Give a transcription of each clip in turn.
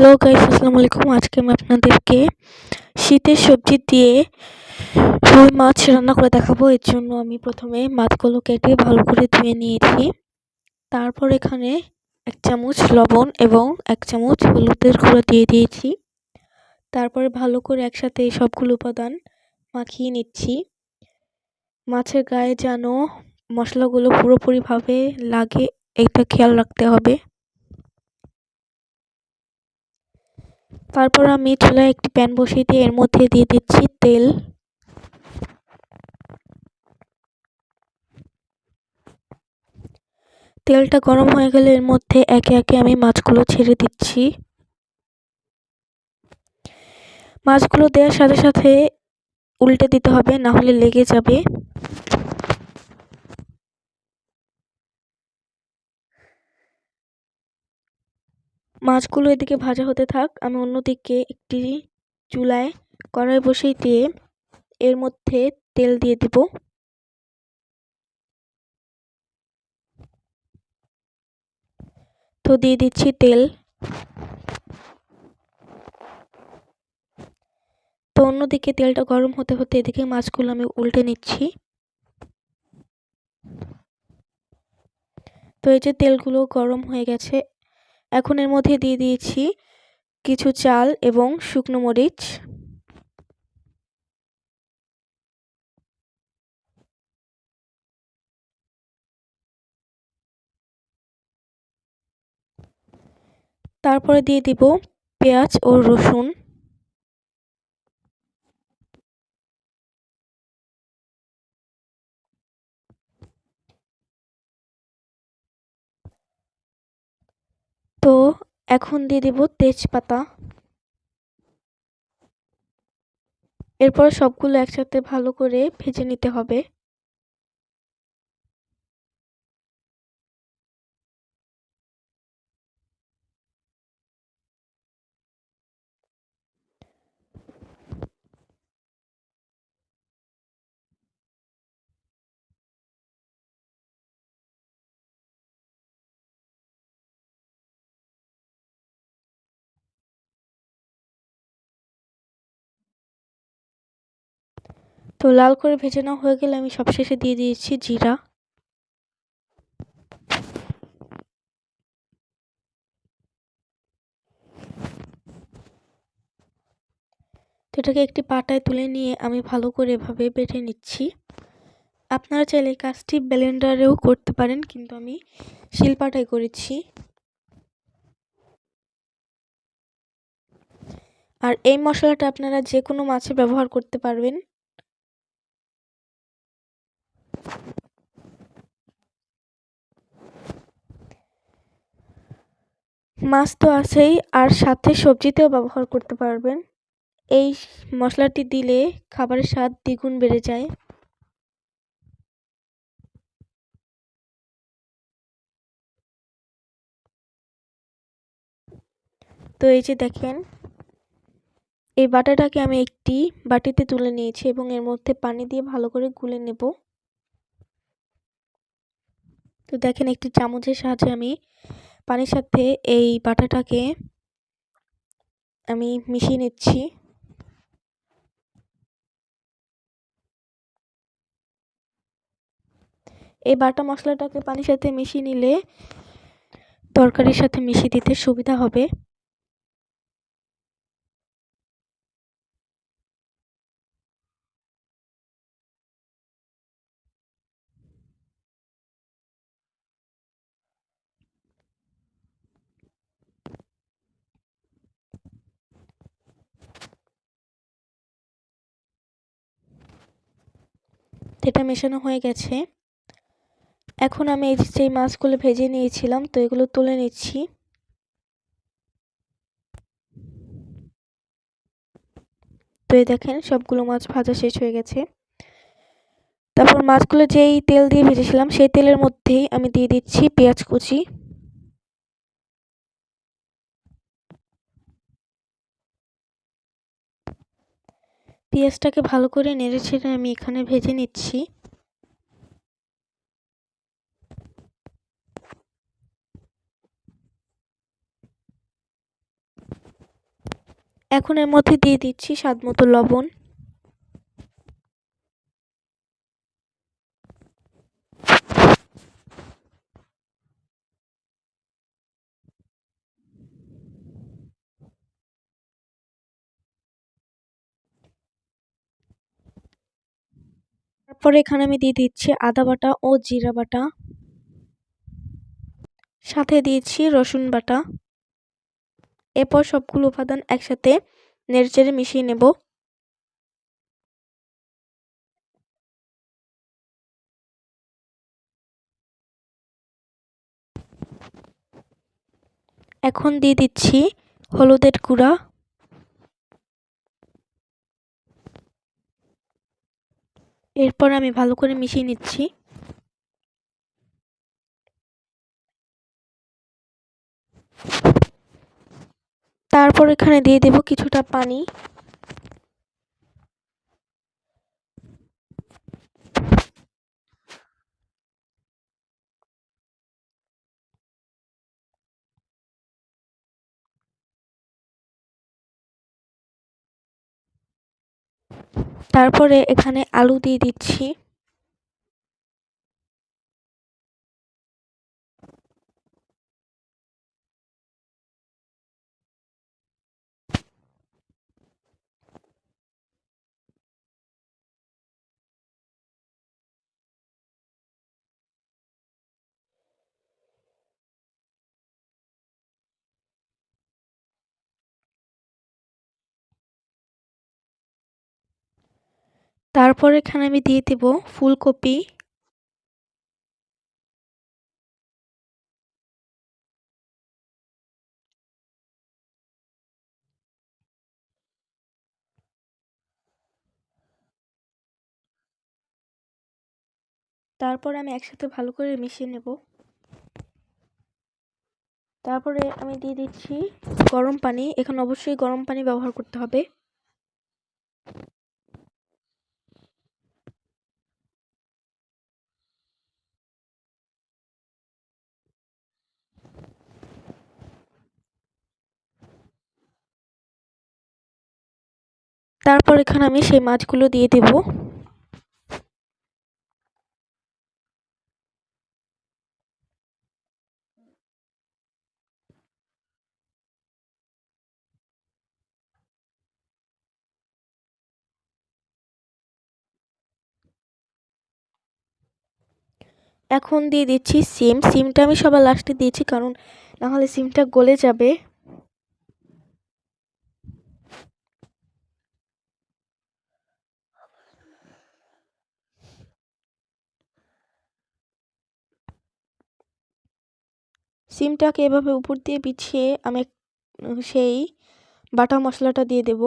Hello guys আসসালামু আলাইকুম আজকে আমি আপনাদেরকে শীতের সবজি দিয়ে রুই মাছ রান্না করে দেখাবো। এর জন্য আমি প্রথমে মাছগুলো কেটে ভালো করে ধুয়ে নিয়েছি। তারপর এখানে এক চামচ লবণ এবং এক চামচ হলুদের গুঁড়ো দিয়ে দিয়েছি। তারপরে ভালো করে একসাথে সবগুলো উপাদান মাখিয়ে নিচ্ছি। মাছের গায়ে যেন মশলাগুলো পুরোপুরিভাবে লাগে এটা খেয়াল রাখতে হবে। তারপর আমি চুলায় একটি প্যান বসিয়ে দিয়ে এর মধ্যে দিয়ে দিচ্ছি তেল। তেলটা গরম হয়ে গেলে এর মধ্যে একে একে আমি মাছগুলো ছেড়ে দিচ্ছি। মাছগুলো দেওয়ার সাথে সাথে উল্টে দিতে হবে, না হলে লেগে যাবে। মাছগুলো এদিকে ভাজা হতে থাক। আমি অন্যদিকে একটি চুলায় কড়াই বসিয়ে দিয়ে এর মধ্যে তেল দিয়ে দিব। তো দিয়ে দিচ্ছি তেল। তো অন্যদিকে তেলটা গরম হতে হতে এদিকে মাছগুলো আমি উল্টে নিচ্ছি। তো এই যে তেলগুলো গরম হয়ে গেছে এখন এর মধ্যে দিয়ে দিয়েছি কিছু চাল এবং শুকনো মরিচ। তারপরে দিয়ে দিব পেঁয়াজ ও রসুন। তো এখন দিয়ে দেব তেজপাতা। এরপর সবগুলো একসাথে ভালো করে ভেজে নিতে হবে। তো লাল করে ভেজে নেওয়া হয়ে গেলে আমি সবশেষে দিয়ে দিয়েছি জিরা। তো এটাকে একটি পাটায় তুলে নিয়ে আমি ভালো করে এভাবে বেটে নিচ্ছি। আপনারা চাইলে কাজটি ব্লেন্ডারেও করতে পারেন, কিন্তু আমি শিলপাটায় করেছি। আর এই মশলাটা আপনারা যে কোনো মাছে ব্যবহার করতে পারবেন। মাছ তো আছেই, আর সাথে সবজিতেও ব্যবহার করতে পারবেন। এই মশলাটি দিলে খাবারের স্বাদ দ্বিগুণ বেড়ে যায়। তো এই যে দেখেন, এই বাটাটাকে আমি একটি বাটিতে তুলে নিয়েছি এবং এর মধ্যে পানি দিয়ে ভালো করে গুলে নেব। তো দেখেন একটি চামচের সাহায্যে আমি পানির সাথে এই বাটাটাকে আমি মিশিয়ে নিচ্ছি। এই বাটা মশলাটাকে পানির সাথে মিশিয়ে নিলে তরকারির সাথে মিশিয়ে দিতে সুবিধা হবে। এটা মেশানো হয়ে গেছে। এখন আমি এই সেই মাছগুলো ভেজে নিয়েছিলাম, তো এগুলো তুলে নিচ্ছি। তো এই দেখেন, সবগুলো মাছ ভাজা শেষ হয়ে গেছে। তারপর মাছগুলো যেই তেল দিয়ে ভেজেছিলাম, সেই তেলের মধ্যেই আমি দিয়ে দিচ্ছি পেঁয়াজ কুচি। পেঁয়াজটাকে ভালো করে নেড়ে ছেড়ে আমি এখানে ভেজে নিচ্ছি। এখন এর মধ্যে দিয়ে দিচ্ছি স্বাদ মতো লবণ। তারপরে এখানে আমি দিয়ে দিচ্ছি আদা বাটা ও জিরা বাটা। সাথে দিয়েছি রসুন বাটা। এরপর সবগুলো উপাদান একসাথে নেড়েচেড়ে মিশিয়ে নেব। এখন দিয়ে দিচ্ছি হলুদের গুঁড়া। এরপর আমি ভালো করে মিশিয়ে নিচ্ছি। তারপর এখানে দিয়ে দেব কিছুটা পানি। তারপরে এখানে আলু দিয়ে দিচ্ছি। তারপর এখানে আমি দিয়ে দেব ফুলকপি। তারপর আমি একসাথে ভালো করে মিশিয়ে নেব। তারপরে আমি দিয়ে দিচ্ছি গরম পানি। এখানে অবশ্যই গরম পানি ব্যবহার করতে হবে। তারপর এখানে আমি সেই মাছগুলো দিয়ে দেব। এখন দিয়ে দিচ্ছি সিম। সিমটা আমি সবার লাস্টে দিয়েছি, কারণ নাহলে সিমটা গলে যাবে। সিমটাকে এভাবে উপর দিয়ে বিছিয়ে আমি সেই বাটা মশলাটা দিয়ে দেব।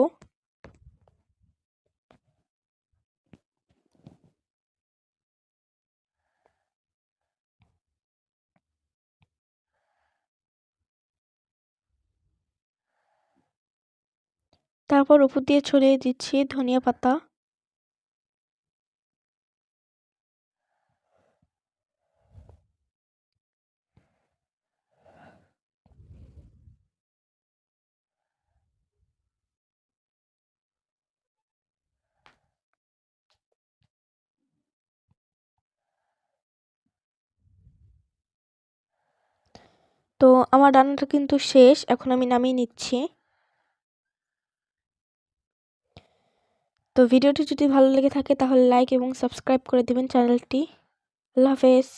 তারপর উপর দিয়ে ছড়িয়ে দিচ্ছি ধনিয়া পাতা। তো আমার রান্নাটা কিন্তু শেষ, এখন আমি নামিয়ে নিচ্ছি। তো ভিডিওটি যদি ভালো লেগে থাকে তাহলে লাইক এবং সাবস্ক্রাইব করে দেবেন চ্যানেলটি। আল্লাহ হাফেজ।